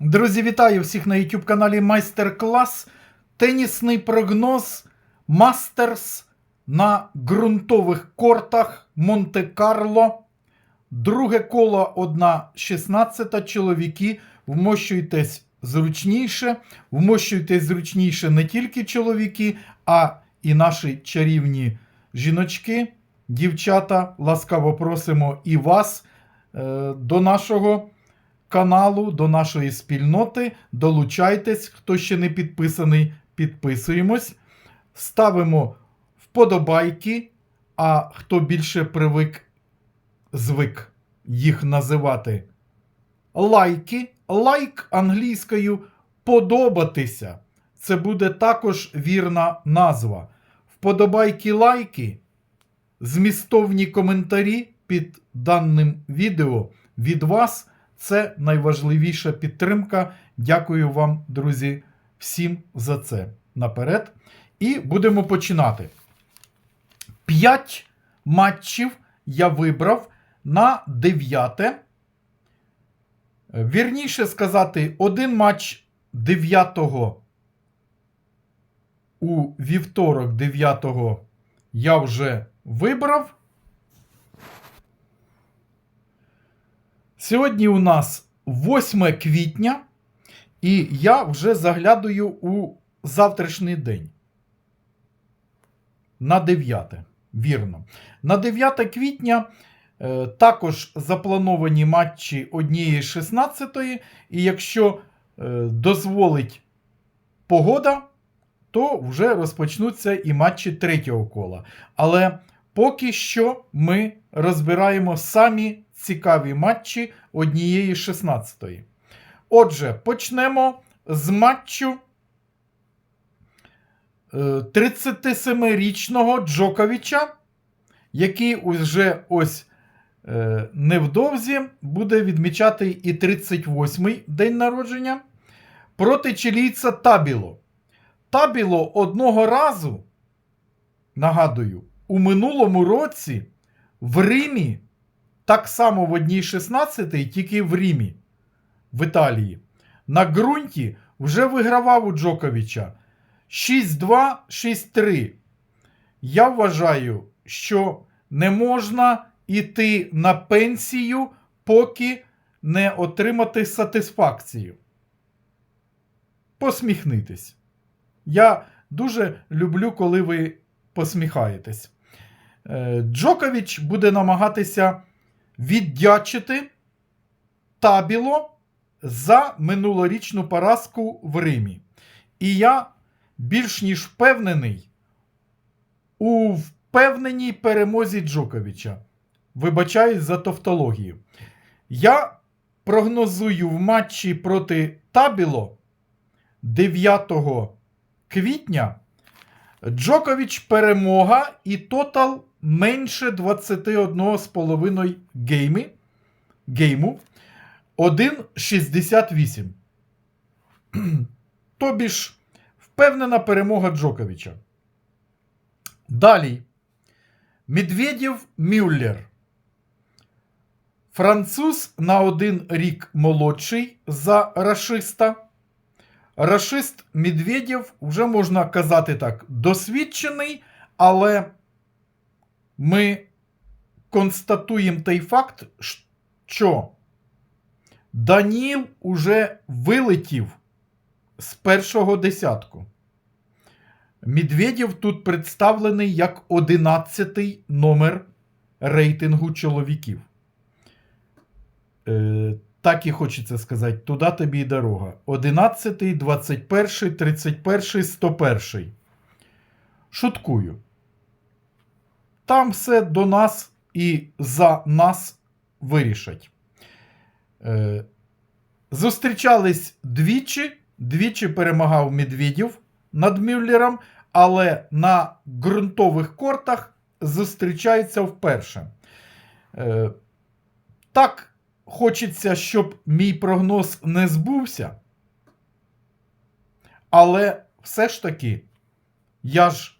Друзі, вітаю всіх на YouTube каналі Майстер-клас. Тенісний прогноз Мастерс на ґрунтових кортах Монте-Карло. Друге коло 1.16. Чоловіки. Вмощуйтесь зручніше. Вмощуйтесь зручніше не тільки чоловіки, а і наші чарівні жіночки, дівчата. Ласкаво просимо і вас е, до нашого каналу, до нашої спільноти. Долучайтесь, хто ще не підписаний, підписуємось. Ставимо вподобайки, а хто більше привик, звик їх називати лайки. Лайк англійською подобатися. Це буде також вірна назва. Вподобайки лайки, змістовні коментарі під даним відео від вас. Це найважливіша підтримка. Дякую вам, друзі, всім за це наперед. І будемо починати. П'ять матчів я вибрав на дев'яте. Вірніше сказати, один матч 9 у вівторок 9 я вже вибрав. Сьогодні у нас 8 квітня, і я вже заглядаю у завтрашній день. На 9. Вірно. На 9 квітня е, також заплановані матчі однієї 16 і якщо е, дозволить погода, то вже розпочнуться і матчі третього кола. Але поки що ми розбираємо самі цікаві матчі однієї 16. ї Отже, почнемо з матчу е, 37-річного Джоковича, який уже ось е, невдовзі буде відмічати і 38-й день народження проти чилійця Табіло. Табіло одного разу, нагадую, у минулому році в Римі, так само в одній 16 тільки в Римі, в Італії, на ґрунті вже вигравав у Джоковича 6-2, 6-3. Я вважаю, що не можна йти на пенсію, поки не отримати сатисфакцію. Посміхнитись. Я дуже люблю, коли ви посміхаєтесь. Е, Джокович буде намагатися віддячити табіло за минулорічну поразку в Римі. І я більш ніж впевнений у впевненій перемозі Джоковича. Вибачаюсь за тавтологію. Я прогнозую в матчі проти Табіло 9 квітня Джокович перемога і тотал менше 21,5 гейми, гейму 1,68. Тобі ж впевнена перемога Джоковича. Далі. Медведєв Мюллер. Француз на один рік молодший за рашиста. Рашист Медведєв вже можна казати так, досвідчений, але ми констатуємо той факт, що Даніл уже вилетів з першого десятку. Медведєв тут представлений як 11-й номер рейтингу чоловіків. Так і хочеться сказати, туди тобі і дорога. 11, 21, 31, 101. Шуткую. Там все до нас і за нас вирішать. Е, зустрічались двічі. Двічі перемагав Медведєв над Мюллером, але на ґрунтових кортах зустрічаються вперше. Е, так хочеться, щоб мій прогноз не збувся. Але все ж таки, я ж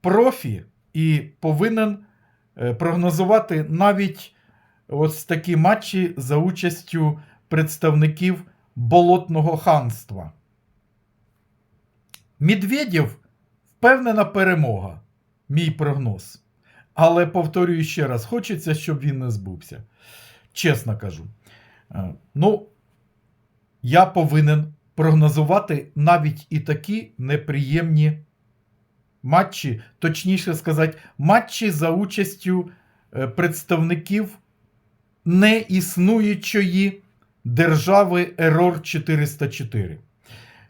профі і повинен е, прогнозувати навіть ось такі матчі за участю представників болотного ханства. Медведєв впевнена перемога. Мій прогноз. Але повторюю ще раз, хочеться, щоб він не збувся. Чесно кажу. Е, Ну, я повинен прогнозувати навіть і такі неприємні матчі, точніше сказати, матчі за участю е, представників неіснуючої держави Ерор 404.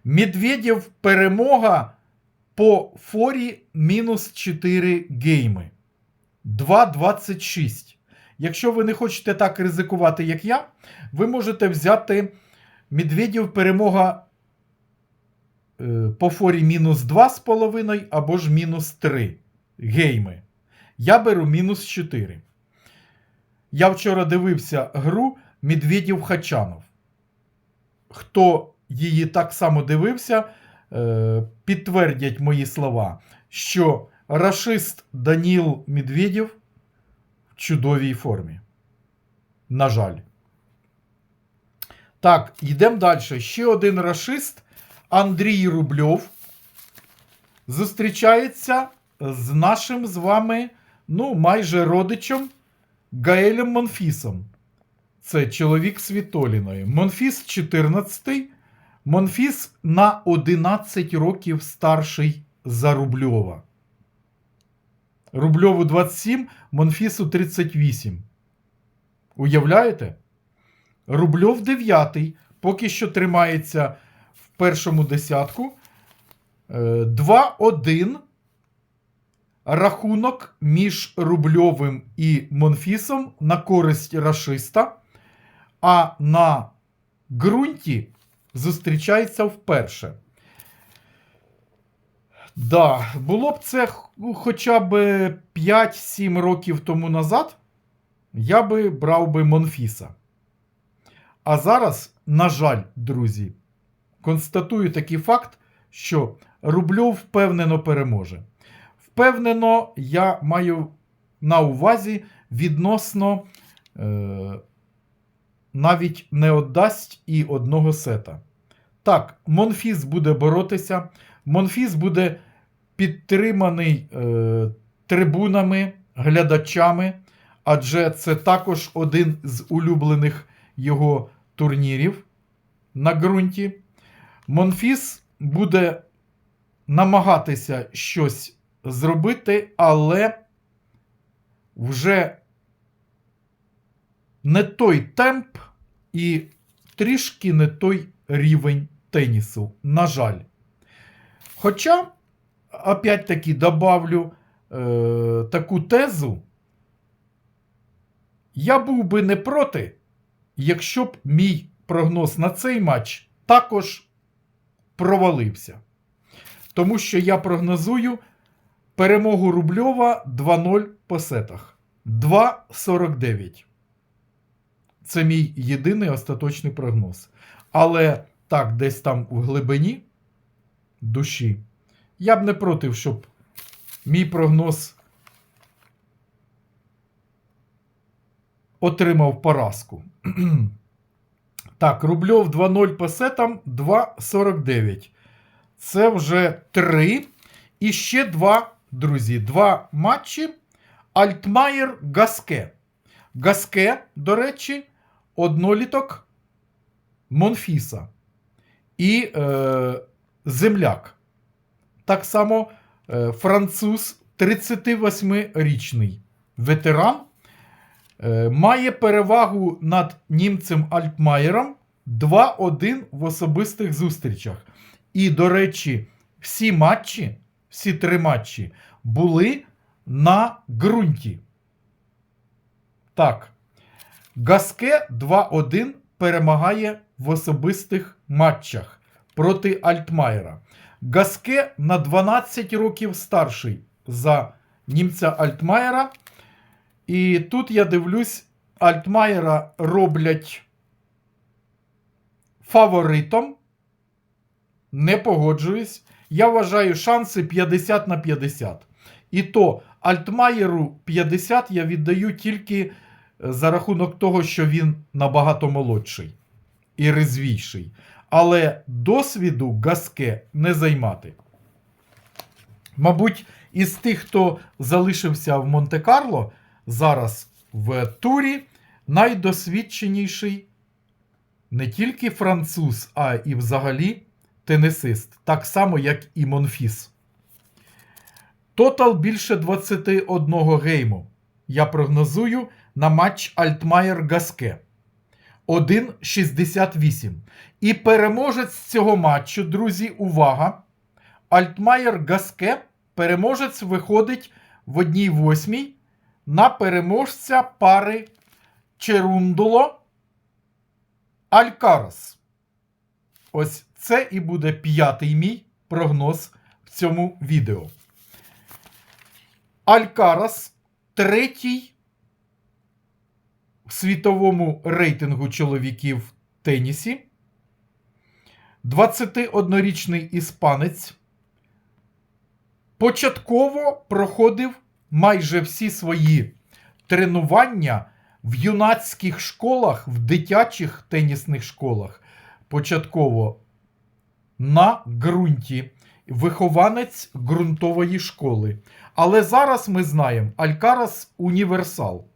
Медведєв перемога по форі мінус 4 гейми. 2.26. Якщо ви не хочете так ризикувати, як я, ви можете взяти Медведєв перемога е, по форі мінус 2,5 або ж мінус 3 гейми. Я беру мінус 4. Я вчора дивився гру Медведєв Хачанов. Хто її так само дивився, е, підтвердять мої слова, що рашист Даніл Медведєв чудовій формі. На жаль. Так, йдемо далі. Ще один рашист Андрій Рубльов зустрічається з нашим з вами, ну, майже родичем Гаелем Монфісом. Це чоловік Світоліної. Монфіс 14. Монфіс на 11 років старший за Рубльова. Рубльову 27, Монфісу 38. Уявляєте? Рубльов 9 поки що тримається в першому десятку. Е, 2-1. Рахунок між Рубльовим і Монфісом на користь рашиста. А на ґрунті зустрічається вперше. Да, було б це ну, хоча б 5-7 років тому назад, я би брав би Монфіса. А зараз, на жаль, друзі, констатую такий факт, що Рубльов впевнено переможе. Впевнено, я маю на увазі відносно е, навіть не віддасть і одного сета. Так, Монфіс буде боротися. Монфіс буде підтриманий е, трибунами, глядачами, адже це також один з улюблених його турнірів на ґрунті. Монфіс буде намагатися щось зробити, але вже не той темп і трішки не той рівень тенісу, на жаль. Хоча, опять-таки, добавлю е, таку тезу, я був би не проти, якщо б мій прогноз на цей матч також провалився. Тому що я прогнозую перемогу Рубльова 2-0 по сетах. 2-49. Це мій єдиний остаточний прогноз. Але так, десь там в глибині душі. Я б не проти, щоб мій прогноз отримав поразку. так, Рубльов 2-0 по сетам 2,49. Це вже 3. І ще два, друзі, два матчі. Альтмаєр Гаске. Гаске, до речі, одноліток Монфіса. І е, земляк. Так само е, француз 38-річний ветеран. Е, має перевагу над німцем Альтмаєром 2-1 в особистих зустрічах. І, до речі, всі матчі, всі три матчі були на ґрунті. Так. Гаске 2-1 перемагає в особистих матчах проти Альтмаєра. Гаске на 12 років старший за німця Альтмаєра. І тут я дивлюсь, Альтмаєра роблять фаворитом. Не погоджуюсь. Я вважаю шанси 50 на 50. І то Альтмаєру 50 я віддаю тільки е, за рахунок того, що він набагато молодший. і резвіший. Але досвіду Гаске не займати. Мабуть, із тих, хто залишився в Монте-Карло, зараз в турі, найдосвідченіший не тільки француз, а і взагалі тенісист, так само, як і Монфіс. Тотал більше 21 гейму. Я прогнозую на матч Альтмайер Гаске. 1,68. І переможець цього матчу, друзі, увага! Альтмайер Гаске. Переможець виходить в одній восьмій на переможця пари Черундуло Алькарас. Ось це і буде п'ятий мій прогноз в цьому відео. Алькарас третій в світовому рейтингу чоловіків в тенісі. 21-річний іспанець. Початково проходив майже всі свої тренування в юнацьких школах, в дитячих тенісних школах. Початково на ґрунті. Вихованець ґрунтової школи. Але зараз ми знаємо Алькарас універсал.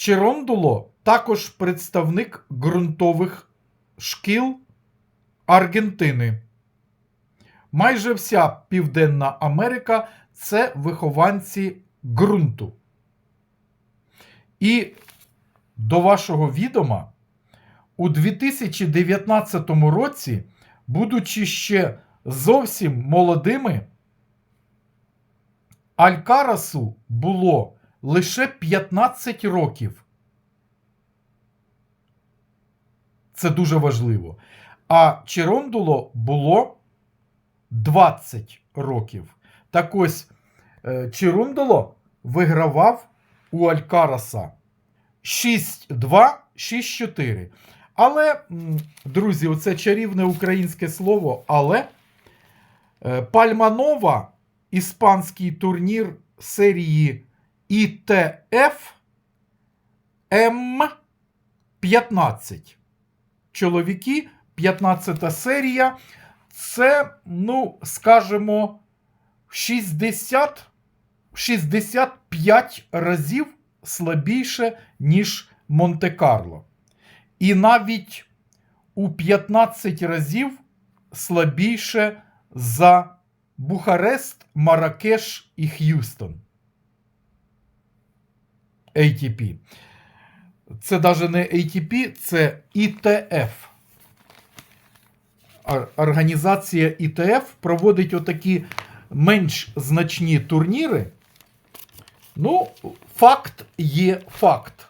Черондуло також представник ґрунтових шкіл Аргентини. Майже вся Південна Америка це вихованці ґрунту. І до вашого відома, у 2019 році, будучи ще зовсім молодими, Алькарасу було лише 15 років. Це дуже важливо. А Черондуло було 20 років. Так ось е, Черундоло вигравав у Алькараса 6-2, 6-4. Але, друзі, оце чарівне українське слово, але е, Пальманова, іспанський турнір серії ІТФ М15. Чоловіки, 15 серія. Це, ну, скажімо, 60 65 разів слабіше, ніж Монте-Карло. І навіть у 15 разів слабіше за Бухарест, Маракеш і Х'юстон. ATP. Це навіть не ATP, це ІТФ. Організація ІТФ проводить отакі менш значні турніри. Ну, факт є факт.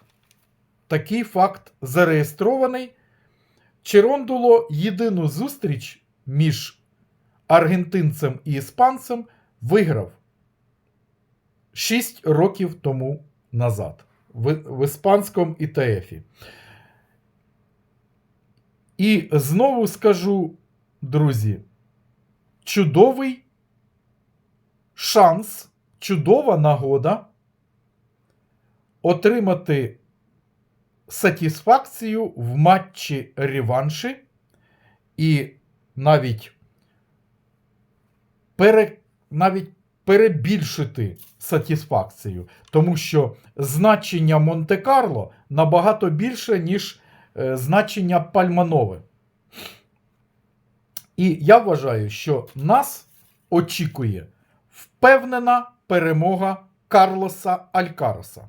Такий факт зареєстрований. Черондуло єдину зустріч між аргентинцем і іспанцем виграв 6 років тому назад в, в іспанському ІТФі. І знову скажу, друзі, чудовий шанс, чудова нагода отримати сатисфакцію в матчі реванші і навіть, пере, навіть перебільшити сатисфакцію, тому що значення Монте-Карло набагато більше, ніж е, значення Пальманове. І я вважаю, що нас очікує впевнена перемога Карлоса Алькароса.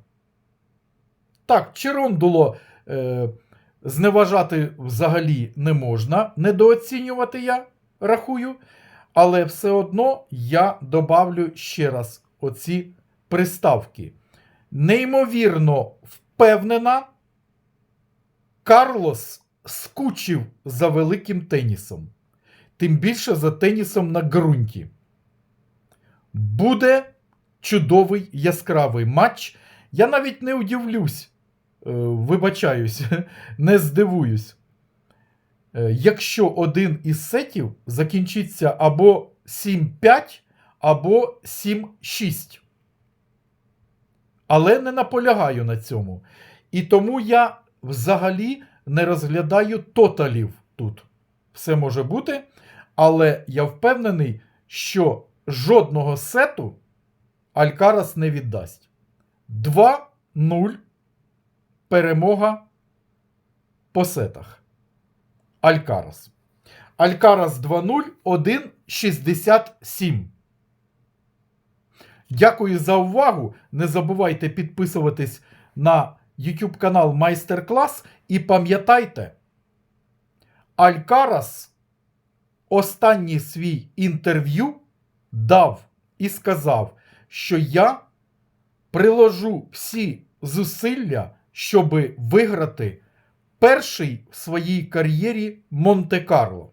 Так, Черондуло е, зневажати взагалі не можна, недооцінювати я рахую, але все одно я добавлю ще раз оці приставки. Неймовірно впевнена, Карлос скучив за великим тенісом. Тим більше за тенісом на ґрунті. Буде чудовий яскравий матч. Я навіть не удивлюсь, е, вибачаюсь, не здивуюсь. Е, Якщо один із сетів закінчиться або 7-5, або 7-6. Але не наполягаю на цьому. І тому я взагалі не розглядаю тоталів тут. Все може бути, але я впевнений, що жодного сету Алькарас не віддасть. 2-0 перемога по сетах. Алькарас. Алькарас 2-0, 1-67. Дякую за увагу. Не забувайте підписуватись на YouTube канал Майстер Клас. І пам'ятайте, Алькарас останній свій інтерв'ю дав і сказав, що я приложу всі зусилля, щоб виграти перший в своїй кар'єрі Монте-Карло.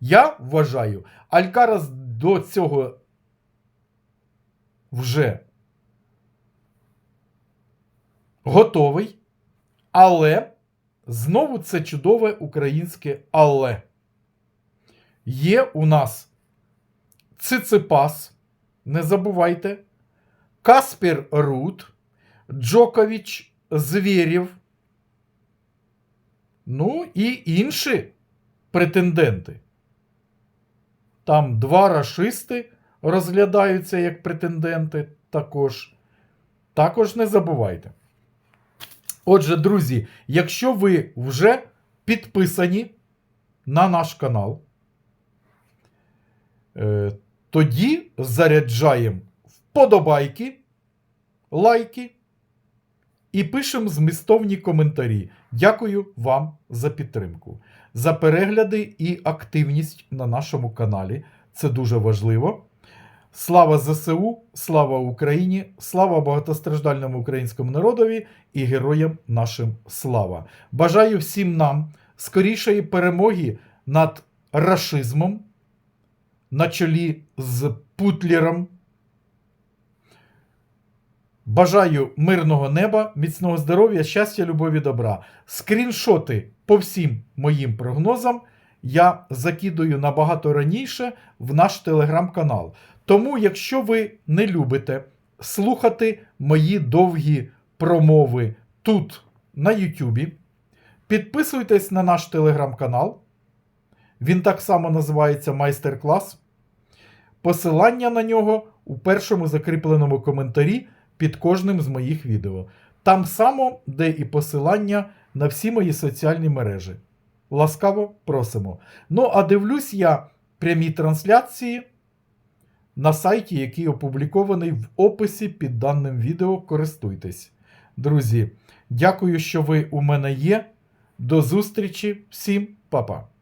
Я вважаю, Алькарас до цього вже готовий, але знову це чудове українське але. Є у нас Циципас, не забувайте, Каспер Рут, Джокович Звєрєв, ну і інші претенденти. Там два рашисти розглядаються як претенденти також. Також не забувайте. Отже, друзі, якщо ви вже підписані на наш канал, е, тоді заряджаємо вподобайки, лайки і пишемо змістовні коментарі. Дякую вам за підтримку, за перегляди і активність на нашому каналі. Це дуже важливо. Слава ЗСУ, слава Україні, слава багатостраждальному українському народові і героям нашим слава. Бажаю всім нам скорішої перемоги над рашизмом на чолі з Путлером. Бажаю мирного неба, міцного здоров'я, щастя, любові, добра. Скріншоти по всім моїм прогнозам я закидую набагато раніше в наш телеграм-канал. Тому, якщо ви не любите слухати мої довгі промови тут, на Ютубі, підписуйтесь на наш телеграм-канал. Він так само називається майстер-клас. Посилання на нього у першому закріпленому коментарі під кожним з моїх відео. Там само, де і посилання на всі мої соціальні мережі. Ласкаво просимо. Ну, а дивлюсь я прямі трансляції на сайті, який опублікований в описі під даним відео. Користуйтесь. Друзі, дякую, що ви у мене є. До зустрічі. Всім па-па.